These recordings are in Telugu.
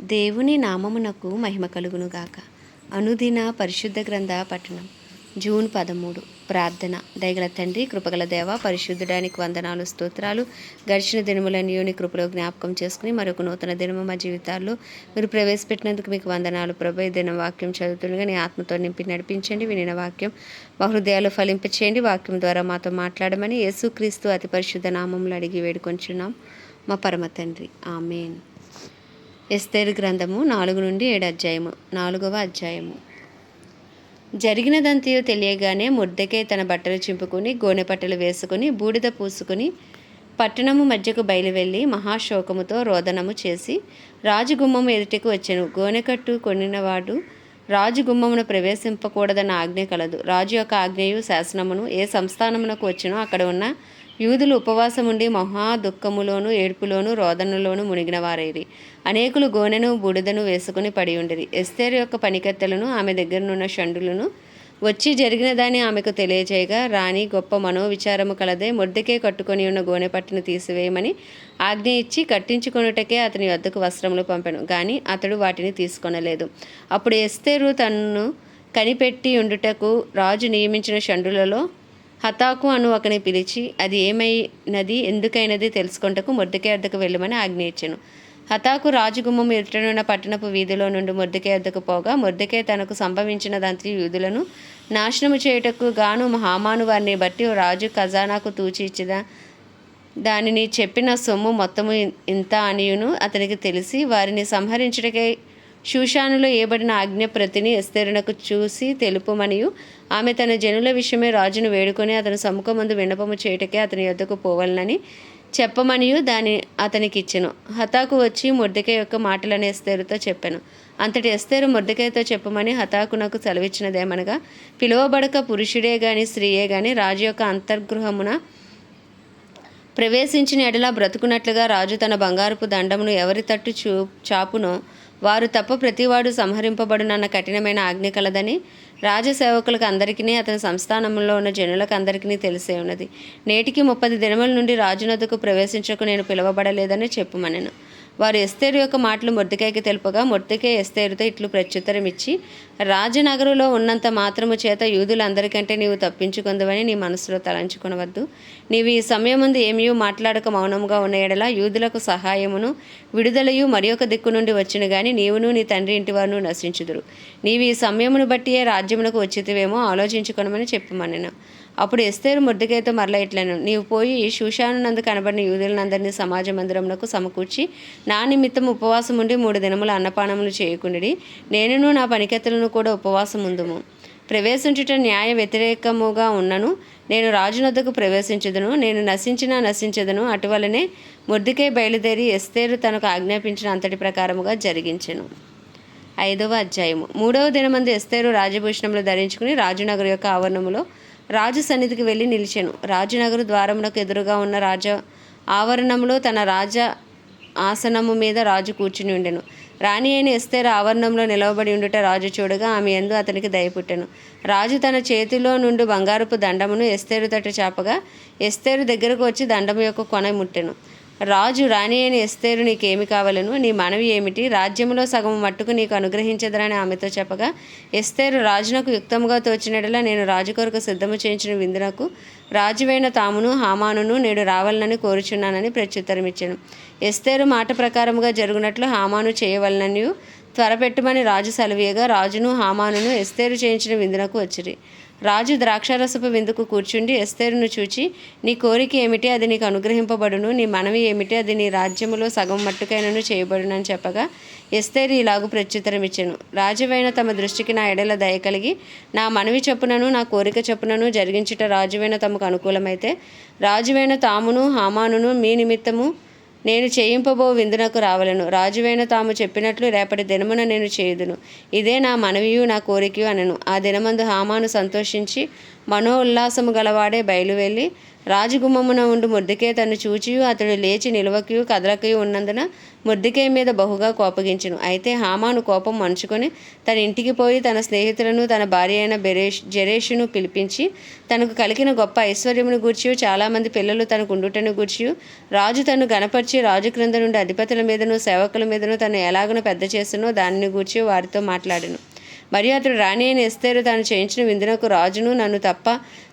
దేవుని నామమునకు మహిమ కలుగునుగాక. అనుదిన పరిశుద్ధ గ్రంథ పట్టణం జూన్ పదమూడు. ప్రార్థన. దయగల తండ్రి కృపగల దేవ పరిశుద్ధుడానికి వందనాలు స్తోత్రాలు. గడిచిన దినములను నీ కృపలో జ్ఞాపకం చేసుకుని మరొక నూతన దినము మా జీవితాల్లో మీరు ప్రవేశపెట్టినందుకు మీకు వందనాలు. ప్రభు దిన వాక్యం చదువుతుండగా నీ ఆత్మతో నింపి నడిపించండి వినిన వాక్యం. మా హృదయాలు ఫలింపచేయండి వాక్యం ద్వారా మాతో మాట్లాడమని యేసుక్రీస్తు అతి పరిశుద్ధ నామంలో అడిగి వేడుకొంచున్నాం. మా పరమ తండ్రి. ఆమెన్. ఎస్తేర్ గ్రంథము నాలుగు నుండి ఏడు అధ్యాయము నాలుగవ అధ్యాయము. జరిగినదంతయో తెలియగానే ముద్దకే తన బట్టలు చింపుకొని గోనె బట్టలు వేసుకుని బూడిద పూసుకుని పట్టణము మధ్యకు బయలువెళ్ళి మహాశోకముతో రోదనము చేసి రాజగుమ్మము ఎదుటికి వచ్చెను. గోనెకట్టు కొనినవాడు రాజు గుమ్మమును ప్రవేశింపకూడదన్న ఆజ్ఞ కలదు. రాజు యొక్క ఆజ్ఞయు శాసనమును ఏ సంస్థానమునకు వచ్చినో అక్కడ ఉన్న యూదులు ఉపవాసముండి మహా దుఃఖములోను ఏడ్పులోను రోదనలోను మునిగినవారైరి. అనేకులు గోనెను బూడిదను వేసుకుని పడి ఉండిరి ఎస్తేరు యొక్క పనికత్తెలను ఆమె దగ్గరనున్న షండులను వచ్చి జరిగిన దాన్ని ఆమెకు తెలియజేయగా రాణి గొప్ప మనోవిచారము కలదే ముద్దకే కట్టుకొని ఉన్న గోనె పట్టును తీసివేయమని ఆజ్ఞ ఇచ్చి కట్టించుకొనుటకే అతని వద్దకు వస్త్రములు పంపెను. కానీ అతడు వాటిని తీసుకొనలేదు. అప్పుడు ఎస్తేరు తన్ను కనిపెట్టి ఉండుటకు రాజు నియమించిన షండులలో హతాకు అను ఒకని పిలిచి అది ఏమైనది? ఎందుకైనది తెలుసుకుంటకు మొర్దకే అద్దకు వెళ్ళమని ఆజ్ఞ ఇచ్చెను. హతాకు రాజుగుమ్మం ఎదుటనున్న పట్టణపు వీధిలో నుండి మొర్దకే అద్దకు పోగా మొర్దకే తనకు సంభవించిన సంభవించినదంతి యూదులను నాశనము చేయుటకు గాను హామాను వారిని బట్టి రాజు ఖజానాకు తూచి దానిని చెప్పిన సొమ్ము మొత్తము ఇంత అనియును అతనికి తెలిసి వారిని సంహరించుటకై షూషానులో ఏబడిన ఆజ్ఞ ప్రతిని ఎస్తేరునకు చూసి తెలుపుమనియు. ఆమె తన జనుల విషయమే రాజును వేడుకొని అతని సముఖమందు విన్నపము చేయుటకే అతని యొద్దకు పోవాలని చెప్పమనియు దాని అతనికి ఇచ్చెను హతాకు వచ్చి మొర్దెకే యొక్క మాటలను ఎస్తేరుతో చెప్పాను. అంతటి ఎస్తేరు మొర్దెకేతో చెప్పమని హతాకునకు సెలవిచ్చినదేమనగా పిలువబడక పురుషుడే గాని స్త్రీయే గాని రాజు యొక్క అంతర్గృహమున ప్రవేశించిన ఎడలా బ్రతుకున్నట్లుగా రాజు తన బంగారపు దండమును ఎవరి తట్టు చూ చాపునో వారు తప్ప ప్రతివాడు సంహరింపబడునన్న కఠినమైన ఆజ్ఞ కలదని రాజసేవకులకు అందరికీ అతని సంస్థానంలో ఉన్న జనులకు అందరికీ తెలిసే ఉన్నది. నేటికి ముప్పది దినముల నుండి రాజునద్దకు ప్రవేశించకు నేను పిలువబడలేదని చెప్పుమనెను. వారు ఎస్తేరు యొక్క మాటలు మొర్దికాయకి తెలుపగా మొర్దికే ఎస్తేరుతో ఇట్లు ప్రత్యుత్తరం ఇచ్చి రాజనగరులో ఉన్నంత మాత్రము చేత యూదులందరికంటే నీవు తప్పించుకుందవని నీ మనసులో తలంచుకునవద్దు. నీవు ఈ సమయం ముందు ఏమీ మాట్లాడక మౌనముగా ఉన్న ఎడల యూదులకు సహాయమును విడుదలయు మరి ఒక దిక్కు నుండి వచ్చిన గాని నీవును నీ తండ్రి ఇంటి వారును నశించుదురు. నీవు ఈ సమయమును బట్టియే రాజ్యమునకు వచ్చితివేమో ఆలోచించుకొనమని చెప్పమన్నాను. అప్పుడు ఎస్తేరు ముద్దుకైతో మరల ఇట్లను. నీవు పోయి శుశానునందు కనబడిన యూదులందరినీ సమాజ మందిరమునకు సమకూర్చి నా నిమిత్తం ఉపవాసం ఉండి మూడు దినములు అన్నపానములు చేయకుండి నేనును నా పనికెత్తలను కూడా ఉపవాసం ఉందుము ప్రవేశించుట న్యాయ వ్యతిరేకముగా ఉన్నను. నేను రాజునద్దకు ప్రవేశించదును. నేను నశించినా నశించదును. అటువలనే ముద్దుకే బయలుదేరి ఎస్తేరు తనకు ఆజ్ఞాపించిన అంతటి ప్రకారముగా జరిగించెను. ఐదవ అధ్యాయము. మూడవ దినమందు ఎస్తేరు రాజభూషణములు ధరించుకుని రాజునగర్ యొక్క ఆవరణములో రాజు సన్నిధికి వెళ్ళి నిలిచెను. రాజునగరు ద్వారమునకు ఎదురుగా ఉన్న రాజ ఆవరణంలో తన రాజ ఆసనము మీద రాజు కూర్చుని ఉండెను. రాణి అయిన ఎస్తేరు ఆవరణంలో నిలవబడి ఉండుట రాజు చూడగా ఆమె ఎందు అతనికి దయపుట్టెను రాజు తన చేతిలో నుండి బంగారపు దండమును ఎస్తేరు తట్టు చాపగా ఎస్తేరు దగ్గరకు వచ్చి దండము యొక్క కొన ముట్టెను. రాజు రాణి అయిన ఎస్తేరు నీకేమి కావలను? నీ మనవి ఏమిటి? రాజ్యంలో సగం మట్టుకు నీకు అనుగ్రహించదరని ఆమెతో చెప్పగా ఎస్తేరు రాజునకు యుక్తముగా తోచినట్లా నేను రాజు కొరకు సిద్ధము చేయించిన విందునకు రాజువైన తామును హామానును నేడు రావాలని కోరుచున్నానని ప్రత్యుత్తరమిచ్చాను. ఎస్తేరు మాట ప్రకారముగా జరుగునట్లు హామాను చేయవలనని త్వరపెట్టమని రాజు సెలవీయగా రాజును హామానును ఎస్తేరు చేయించిన విందునకు వచ్చిరి. రాజు ద్రాక్షారసపు విందుకు కూర్చుండి ఎస్తేరును చూచి నీ కోరిక ఏమిటి? అది నీకు అనుగ్రహింపబడును. నీ మనవి ఏమిటి? అది నీ రాజ్యములో సగం మట్టుకైనను చేయబడును అని చెప్పగా ఎస్తేరు ఇలాగు ప్రత్యుత్తరం ఇచ్చాను రాజువైన తమ దృష్టికి నా ఎడల దయ కలిగి నా మనవి చొప్పునను నా కోరిక చొప్పునను జరిగించుట రాజువైన తమకు అనుకూలమైతే రాజువైన తామును హామానును మీ నిమిత్తము నేను చేయింపబో విందునకు రావలను. రాజువైన తాము చెప్పినట్లు రేపటి దినమున నేను చేయుదును. ఇదే నా మనవియు నా కోరికయు అనను. ఆ దినమందు హామాను సంతోషించి మనో ఉల్లాసము గలవాడే బయలువెళ్ళి రాజగుమ్మమున ఉండు ముద్దుకే తను చూచియు అతడు లేచి నిలవకయు కదలకయు ఉన్నందున ముద్దుకే మీద బహుగా కోపగించును. అయితే హామాను కోపం మంచుకొని తన ఇంటికి పోయి తన స్నేహితులను తన భార్య అయిన బెరేష్ జరేషును పిలిపించి తనకు కలిగిన గొప్ప ఐశ్వర్యమును గూర్చి చాలామంది పిల్లలు తనకు ఉండుటను గూర్చి రాజు తను గణపరిచి రాజు క్రింద నుండి అధిపతుల మీదను సేవకుల మీదను తను ఎలాగనో పెద్ద చేస్తునో దానిని గూర్చి వారితో మాట్లాడను. మరియు అతడు రాణి అయిన ఎస్తేరు తాను చేయించిన విందునకు రాజును నన్ను తప్ప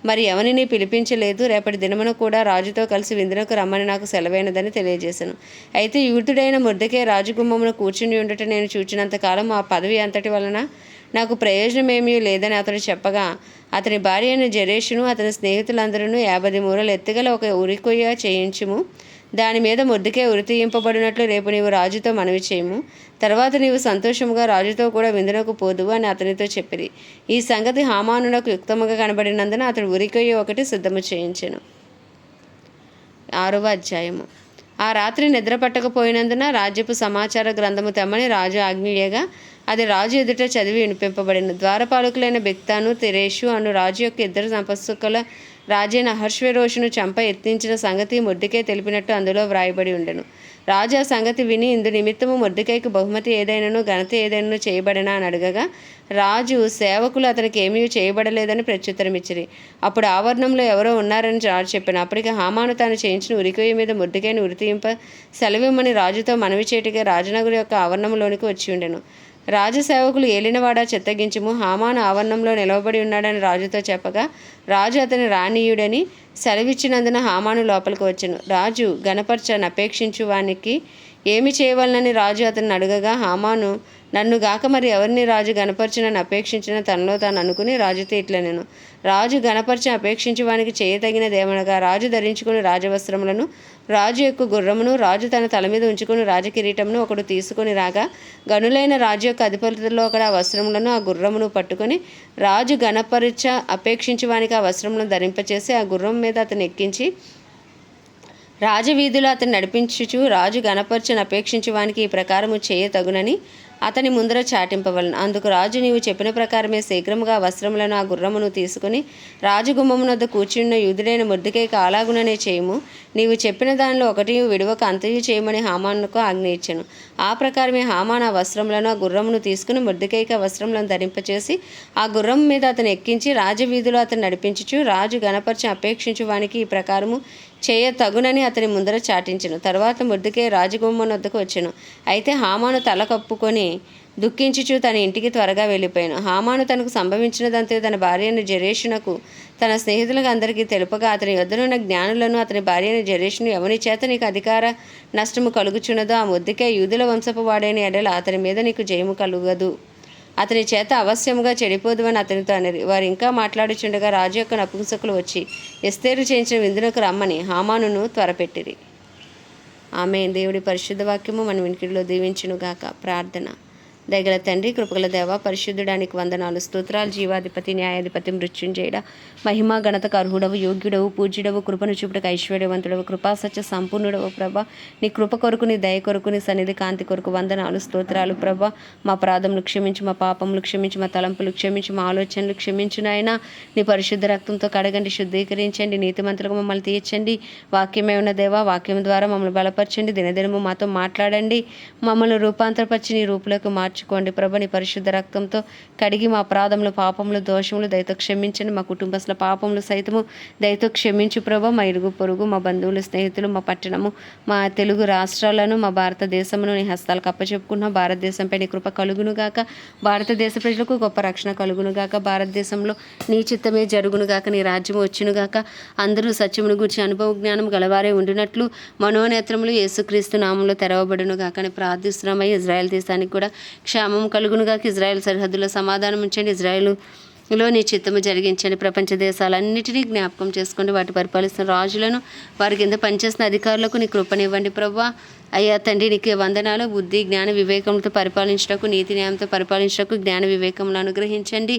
మరి ఎవరిని పిలిపించలేదు. రేపటి దినమున కూడా రాజుతో కలిసి విందునకు రమ్మని నాకు సెలవైనదని తెలియజేశాను. అయితే యూతుడైన ముద్దకే రాజగుమ్మమున కూర్చుని ఉండట నేను చూచినంత కాలం ఆ పదవి అంతటి వలన నాకు ప్రయోజనమేమీ లేదని అతడు చెప్పగా అతని భార్య అయిన జరేషును అతని స్నేహితులందరూ యాభై మూరలు ఎత్తుగల ఒక ఉరికొయ్య చేయించుము. దాని మీద ముద్దుకే ఉరితీయింపబడినట్లు రేపు నీవు రాజుతో మనవి చేయము. తర్వాత నీవు సంతోషముగా రాజుతో కూడా విందునకు పోదువు అని అతనితో చెప్పిరి. ఈ సంగతి హామానునకు యుక్తముగా కనబడినందున అతడు ఉరికొయ్యి ఒకటి సిద్ధము చేయించెను. ఆరవ అధ్యాయము. ఆ రాత్రి నిద్ర పట్టకపోయినందున రాజ్యపు సమాచార గ్రంథము తెమ్మని రాజు ఆజ్ఞయగా అది రాజు ఎదుట చదివి వినిపింపబడిన ద్వారపాలకులైన బెక్తాను తెరేషు అను రాజు యొక్క ఇద్దరు సంపస్సుకల రాజైన అహర్షవేరోషును చంప ఎత్తించిన సంగతి మొద్దుకే తెలిపినట్టు అందులో వ్రాయబడి ఉండెను. రాజు ఆ సంగతి విని ఇందు నిమిత్తము మొద్దుకైకి బహుమతి ఏదైనను ఘనత ఏదైనను చేయబడినా అని అడగగా రాజు సేవకులు అతనికి ఏమీ చేయబడలేదని ప్రత్యుత్తరమిచ్చిరి. అప్పుడు ఆవరణంలో ఎవరో ఉన్నారని రాజు చెప్పాను. అప్పటికి హామాను తాను చేయించిన ఉరికొయ్య మీద ముద్దుకైన ఉరితీయింప సెలవిమ్మని రాజుతో మనవి చేయటగా రాజనగరు యొక్క ఆవరణంలోనికి వచ్చి ఉండెను. రాజసేవకులు ఏలినవాడా చెత్తగించుము. హామాను ఆవరణంలో నిలవబడి ఉన్నాడని రాజుతో చెప్పగా రాజు అతని రాణీయుడని సెలవిచ్చినందున హామాను లోపలికి వచ్చెను. రాజు గణపరచని అపేక్షించు వానికి ఏమి చేయవలనని రాజు అతన్ని అడగగా హామాను నన్ను గాక మరి ఎవరిని రాజు గణపరచునని అపేక్షించిన తనలో తాను అనుకుని రాజుతో ఇట్లా నేను రాజు గణపరిచి అపేక్షించి వానికి చేయతగినదేమనగా రాజు ధరించుకుని రాజవస్త్రములను రాజు యొక్క గుర్రమును రాజు తన తల మీద ఉంచుకుని రాజకిరీటమును ఒకడు తీసుకొని రాగా గనులైన రాజు యొక్క అధిపతుల్లో ఒకడు ఆ వస్త్రములను ఆ గుర్రమును పట్టుకొని రాజు గణపరిచ అపేక్షించి వానికి ఆ వస్త్రములను ధరింపచేసి ఆ గుర్రం మీద అతను ఎక్కించి రాజవీధిలో అతను నడిపించుచు రాజు గణపరచని అపేక్షించి వానికి ఈ ప్రకారము చేయ తగునని అతని ముందర చాటింపవలను. అందుకు రాజు నీవు చెప్పిన ప్రకారమే శీఘ్రముగా వస్త్రములను ఆ గుర్రమును తీసుకుని రాజగుమ్మమునొద్ద కూర్చున్న యుధుడైన ముద్దుకైకి అలాగుననే చేయము. నీవు చెప్పిన దానిలో ఒకటి విడువక అంతయు చేయమని హామానుకు ఆజ్ఞ ఇచ్చాను. ఆ ప్రకారమే హామాన్ ఆ వస్త్రములను ఆ గుర్రమును తీసుకుని ముద్దుకైక వస్త్రములను ధరింపచేసి ఆ గుర్రం మీద అతను ఎక్కించి రాజవీధిలో అతను నడిపించుచు రాజు గణపరిచి అపేక్షించు వానికి ఈ ప్రకారము చేయ తగునని అతని ముందర చాటించను. తర్వాత ముద్దుకే రాజగుమ్మం వద్దకు వచ్చెను. అయితే హామాను తల కప్పుకొని దుఃఖించుచు తన ఇంటికి త్వరగా వెళ్ళిపోయాను. హామాను తనకు సంభవించినదంతే తన భార్యను జరేషునకు తన స్నేహితులకు అందరికీ తెలుపగా అతని యొద్దనున్న జ్ఞానులను అతని భార్యను జరేషును ఎవని చేత నీకు అధికార నష్టము కలుగుచున్నదో ఆ ముద్దుకే యూదుల వంశపు వాడైన ఎడల అతని మీద నీకు జయము కలుగదు. అతని చేత అవశ్యముగా చెడిపోదు అని అతనితో అనిరి వారు ఇంకా మాట్లాడుచుండగా రాజు యొక్క నపుంసకులు వచ్చి ఎస్తేరు చేయించిన విందునకు రమ్మని హామానును త్వరపెట్టిరి. ఆమె దేవుడి పరిశుద్ధ వాక్యము మన వినికిడిలో దీవించునుగాక. ప్రార్థన. దయగల తండ్రి కృపగల దేవ పరిశుద్ధుడానికి వందనాలు. స్తోత్రాలు జీవాధిపతి న్యాయాధిపతి మృత్యుంజయుడ మహిమా గణతకు అర్హుడవు యోగ్యుడవు పూజ్యుడవు కృపను చూపుటకు ఐశ్వర్యవంతుడవు కృపాసత్య సంపూర్ణుడవు ప్రభ. నీ కృప కొరకు నీ దయ కొరకు నీ సన్నిధి కాంతి కొరకు వందనాలు స్తోత్రాలు ప్రభ. మా ప్రాధములు క్షమించి మా పాపములు క్షమించి మా తలంపులు క్షమించి మా ఆలోచనలు క్షమించు నాయన. నీ పరిశుద్ధ రక్తంతో కడగండి శుద్ధీకరించండి నీతిమంతులకు మమ్మల్ని తీర్చండి. వాక్యమే ఉన్న దేవా వాక్యం ద్వారా మమ్మల్ని బలపరచండి. దినదినము మాతో మాట్లాడండి. మమ్మల్ని రూపాంతరపరిచి నీ రూపులోకి మార్చుకోండి. ప్రభ నీ పరిశుద్ధ రక్తంతో కడిగి మా ప్రాధములు పాపములు దోషములు దయతో క్షమించండి. మా కుటుంబస్తుల పాపములు సైతము దయతో క్షమించు ప్రభ. మా ఇరుగు పొరుగు మా బంధువులు స్నేహితులు మా పట్టణము మా తెలుగు రాష్ట్రాలను మా భారతదేశమును నీ హస్తాలకు అప్పచెప్పుకున్న భారతదేశంపై నీ కృప కలుగునుగాక భారతదేశ ప్రజలకు గొప్ప రక్షణ కలుగునుగాక భారతదేశంలో నీ చిత్తమే జరుగునుగాక నీ రాజ్యము వచ్చునుగాక అందరూ సత్యమును గురించి అనుభవ జ్ఞానం గలవారే ఉండినట్లు మనోనేత్రములు యేసుక్రీస్తు నామంలో తెరవబడునుగాక అని ప్రార్థిస్తున్నామై ఇజ్రాయెల్ దేశానికి కూడా క్షేమం కలుగునుగాక. ఇజ్రాయెల్ సరిహద్దులో సమాధానం ఉంచండి. ఇజ్రాయెల్లో నీ చిత్తము జరిగించండి. ప్రపంచ దేశాలన్నిటినీ జ్ఞాపకం చేసుకోండి. వాటి పరిపాలిస్తున్న రాజులను వారి కింద పనిచేసిన అధికారులకు నీ కృపనివ్వండి ప్రభా అయ్యా తండ్రి నీకు వందనాలు. బుద్ధి జ్ఞాన వివేకంతో పరిపాలించటకు నీతి న్యాయంతో పరిపాలించటకు జ్ఞాన వివేకములు అనుగ్రహించండి.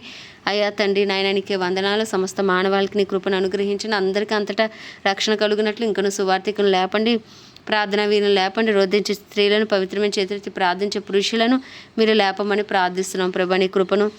అయ్యా తండ్రి నాయన నీకే వందనాలు. సమస్త మానవాళికి నీ కృపను అనుగ్రహించండి. అందరికీ అంతటా రక్షణ కలుగునట్లు ఇంకను సువార్థికను లేపండి. ప్రార్థన వీరిని లేపండి. రోధించి స్త్రీలను పవిత్రమైన చేతులెత్తి ప్రార్థించే పురుషులను మీరు లేపమని ప్రార్థిస్తున్నాం. ప్రభా నీ కృపను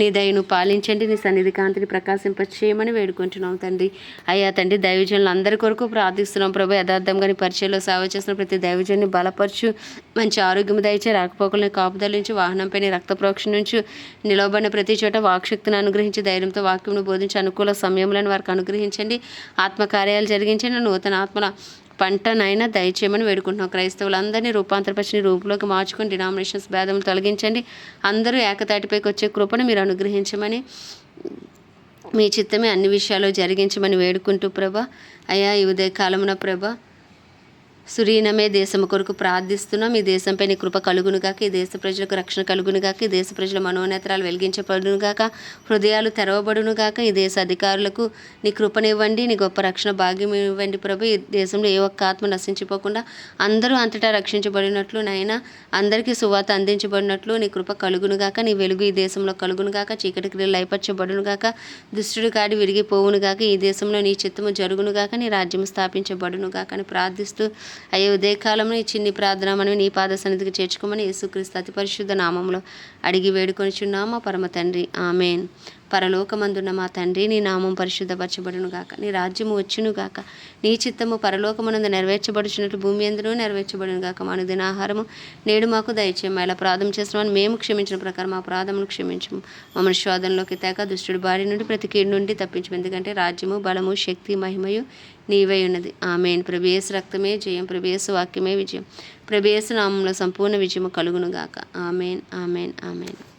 నీ దయను పాలించండి. నీ సన్నిధి కాంతిని ప్రకాశింపచేయమని వేడుకుంటున్నాం తండ్రి. అయ్యా తండ్రి దైవజనులు అందరి కొరకు ప్రార్థిస్తున్నాం. ప్రభు యథార్థంగా నీ పరిచయంలో సేవ చేస్తున్న ప్రతి దైవజన్ని బలపరచు. మంచి ఆరోగ్యం దయచే రాకపోకలను కాపుదల నుంచి వాహనంపై రక్త ప్రోక్షణ నుంచి నిలవబడిన ప్రతి చోట వాక్శక్తిని అనుగ్రహించి ధైర్యంతో వాక్యమును బోధించి అనుకూల సమయంలో వారికి అనుగ్రహించండి. ఆత్మకార్యాలు జరిగించండి. నూతన ఆత్మల పంటనైనా దయచేయమని వేడుకుంటున్నాం. క్రైస్తవులందరినీ రూపాంతరపరిచిన రూపులోకి మార్చుకొని డినామినేషన్స్ భేదములు తొలగించండి. అందరూ ఏకతాటిపైకి వచ్చే కృపను మీరు అనుగ్రహించమని మీ చిత్తమే అన్ని విషయాలు జరిగించమని వేడుకుంటూ ప్రభా అయ్యా ఈ ఉదయకాలమున ప్రభా సురీనమే దేశము కొరకు ప్రార్థిస్తున్నాం. ఈ దేశంపై నీ కృప కలుగునుగాక ఈ దేశ ప్రజలకు రక్షణ కలుగునుగాక ఈ దేశ ప్రజల మనోనేత్రాలు వెలిగించబడునుగాక హృదయాలు తెరవబడునుగాక ఈ దేశ అధికారులకు నీ కృపనివ్వండి నీ గొప్ప రక్షణ భాగ్యం ఇవ్వండి ప్రభు. ఈ దేశంలో ఏ ఒక్క ఆత్మ నశించిపోకుండా అందరూ అంతటా రక్షించబడినట్లు నాయన అందరికీ సువాత అందించబడినట్లు నీ కృప కలుగునుగాక నీ వెలుగు ఈ దేశంలో కలుగునుగాక చీకటి క్రియలు లయపరచబడునుగాక దుష్టుడు కాడి విరిగిపోవునుగాక ఈ దేశంలో నీ చిత్తము జరుగునుగాక నీ రాజ్యం స్థాపించబడునుగాక అని ప్రార్థిస్తూ అయ్యే ఉదయకాలంలో ఈ చిన్ని ప్రార్థన మనవి నీ పాద సన్నిధికి చేర్చుకోమని యేసుక్రీస్తు అతి పరిశుద్ధ నామంలో అడిగి వేడుకొనిచున్నామా. పరమ తండ్రి. ఆమెన్. పరలోకమందున్న మా తండ్రి నీ నామం పరిశుద్ధపరచబడును గాక నీ రాజ్యము వచ్చును గాక నీ చిత్తము పరలోకమునందు నెరవేర్చబడుచున్నట్లు భూమి ఎందునూ నెరవేర్చబడును గాక మాను దినాహారము నేడు మాకు దయచేయం ఇలా ప్రార్థన చేస్తున్నామని మేము క్షమించిన ప్రకారం మా ప్రాధమును క్షమించము. మమ్మల్ని శోధనలోకి తేక దుష్టుడి బారి నుండి ప్రతి కీడు నుండి తప్పించము. ఎందుకంటే రాజ్యము బలము శక్తి మహిమయు నీవై ఉన్నది. ఆమెన్. ప్రభేసు రక్తమే జయం. ప్రభేసు వాక్యమే విజయం. ప్రభేసు నామంలో సంపూర్ణ విజయము కలుగును గాక ఆమెన్. ఆమెన్. ఆమెన్.